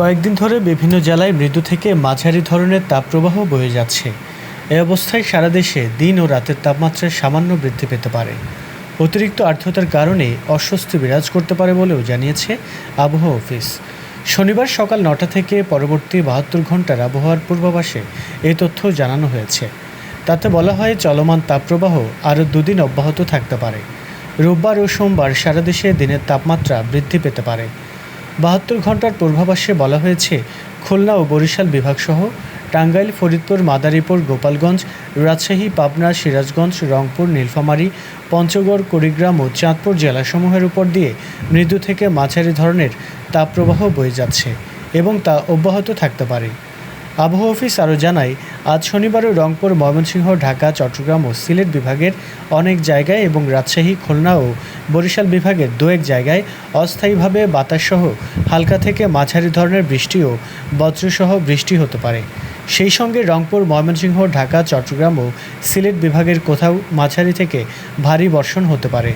কয়েকদিন ধরে বিভিন্ন জেলায় মৃদু থেকে মাঝারি ধরনের তাপপ্রবাহ বয়ে যাচ্ছে। এ অবস্থায় সারা দেশে দিন ও রাতের তাপমাত্রা সামান্য বৃদ্ধি পেতে পারে। অতিরিক্ত আর্দ্রতার কারণে অস্বস্তি বিরাজ করতে পারে বলেও জানিয়েছে আবহাওয়া অফিস। শনিবার সকাল নটা থেকে পরবর্তী বাহাত্তর ঘণ্টার আবহাওয়ার পূর্বাভাসে এই তথ্য জানানো হয়েছে। তাতে বলা হয়, চলমান তাপপ্রবাহ আরও দুদিন অব্যাহত থাকতে পারে। রোববার ও সোমবার সারা দেশে দিনের তাপমাত্রা বৃদ্ধি পেতে পারে। বাহাত্তর ঘণ্টার পূর্বাভাসে বলা হয়েছে, খুলনা ও বরিশাল বিভাগসহ টাঙ্গাইল, ফরিদপুর, মাদারীপুর, গোপালগঞ্জ, রাজশাহী, পাবনা, সিরাজগঞ্জ, রংপুর, নীলফামারী, পঞ্চগড়, কুড়িগ্রাম ও চাঁদপুর জেলাসমূহের উপর দিয়ে মৃদু থেকে মাঝারি ধরনের তাপপ্রবাহ বয়ে যাচ্ছে এবং তা অব্যাহত থাকতে পারে। আবহাওয়া অফিস আরও জানায়, আজ শনিবারও রংপুর, ময়মনসিংহ, ঢাকা, চট্টগ্রাম ও সিলেট বিভাগের অনেক জায়গায় এবং রাজশাহী, খুলনা ও বরিশাল বিভাগের দু এক জায়গায় অস্থায়ীভাবে বাতাসসহ হালকা থেকে মাঝারি ধরনের বৃষ্টি ও বজ্রসহ বৃষ্টি হতে পারে। সেই সঙ্গে রংপুর, ময়মনসিংহ, ঢাকা, চট্টগ্রাম ও সিলেট বিভাগের কোথাও মাঝারি থেকে ভারী বর্ষণ হতে পারে।